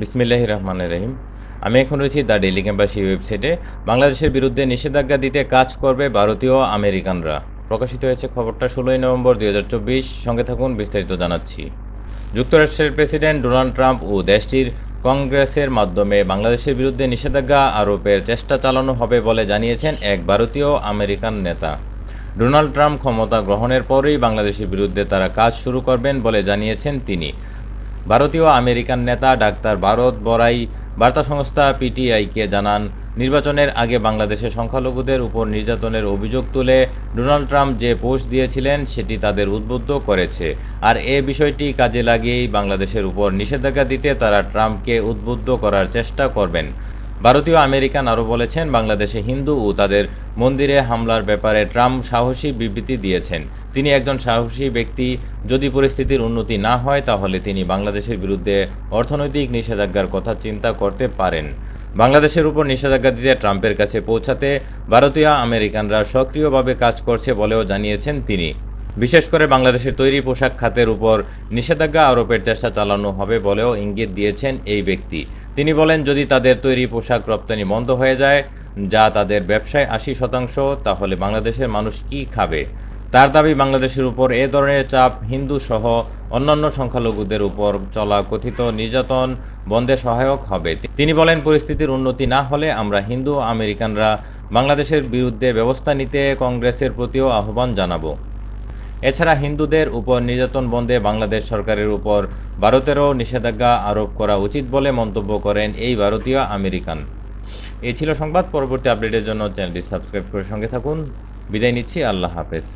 বিসমিল্লাহ রহমান রহিম। আমি এখন রয়েছি দ্য ডেলি ক্যাম্পাসি ওয়েবসাইটে। বাংলাদেশের বিরুদ্ধে নিষেধাজ্ঞা দিতে কাজ করবে ভারতীয় আমেরিকানরা। প্রকাশিত হয়েছে খবরটা ষোলোই নভেম্বর দুই হাজার চব্বিশ। সঙ্গে থাকুন, বিস্তারিত জানাচ্ছি। যুক্তরাষ্ট্রের প্রেসিডেন্ট ডোনাল্ড ট্রাম্প ও দেশটির কংগ্রেসের মাধ্যমে বাংলাদেশের বিরুদ্ধে নিষেধাজ্ঞা আরোপের চেষ্টা চালানো হবে বলে জানিয়েছেন এক ভারতীয় আমেরিকান নেতা। ডোনাল্ড ট্রাম্প ক্ষমতা গ্রহণের পরেই বাংলাদেশের বিরুদ্ধে তারা কাজ শুরু করবেন বলে জানিয়েছেন তিনি। ভারতীয় আমেরিকান নেতা ডাক্তার ভারত বড়াই বার্তা সংস্থা পিটিআইকে জানান, নির্বাচনের আগে বাংলাদেশের সংখ্যালঘুদের উপর নির্যাতনের অভিযোগ তুলে ডোনাল্ড ট্রাম্প যে পোস্ট দিয়েছিলেন সেটি তাদের উদ্বুদ্ধ করেছে। আর এ বিষয়টি কাজে লাগিয়েই বাংলাদেশের উপর নিষেধাজ্ঞা দিতে তারা ট্রাম্পকে উদ্বুদ্ধ করার চেষ্টা করবেন। ভারতীয় আমেরিকান আরও বলেছেন, বাংলাদেশে হিন্দু ও তাদের মন্দিরে হামলার ব্যাপারে ট্রাম্প সাহসী বিবৃতি দিয়েছেন। তিনি একজন সাহসী ব্যক্তি। যদি পরিস্থিতির উন্নতি না হয়, তাহলে তিনি বাংলাদেশের বিরুদ্ধে অর্থনৈতিক নিষেধাজ্ঞার কথা চিন্তা করতে পারেন। বাংলাদেশের উপর নিষেধাজ্ঞা দিতে ট্রাম্পের কাছে পৌঁছাতে ভারতীয় আমেরিকানরা সক্রিয়ভাবে কাজ করছে বলেও জানিয়েছেন তিনি। বিশেষ করে বাংলাদেশের তৈরি পোশাক খাতের উপর নিষেধাজ্ঞা আরোপের চেষ্টা চালানো হবে বলেও ইঙ্গিত দিয়েছেন এই ব্যক্তি। তিনি বলেন, যদি তাদের তৈরি পোশাক রপ্তানি বন্ধ হয়ে যায়, যা তাদের ব্যবসায় আশি শতাংশ, তাহলে বাংলাদেশের মানুষ কি খাবে? তার দাবি, বাংলাদেশের উপর এ ধরনের চাপ হিন্দু সহ অন্যান্য সংখ্যালঘুদের উপর চলা কথিত নির্যাতন বন্ধে সহায়ক হবে। তিনি বলেন, পরিস্থিতির উন্নতি না হলে আমরা হিন্দু আমেরিকানরা বাংলাদেশের বিরুদ্ধে ব্যবস্থা নিতে কংগ্রেসের প্রতিও আহ্বান জানাব। এছাড়া হিন্দুদের উপর নির্যাতন বন্ধে বাংলাদেশ সরকারের উপর ভারতেরও নিষেধাজ্ঞা আরোপ করা উচিত বলে মন্তব্য করেন এই ভারতীয় আমেরিকান। এই ছিল সংবাদ, পরবর্তী আপডেটের জন্য চ্যানেলটি সাবস্ক্রাইব করে সঙ্গে থাকুন। বিদায় নিচ্ছি, আল্লাহ হাফেজ।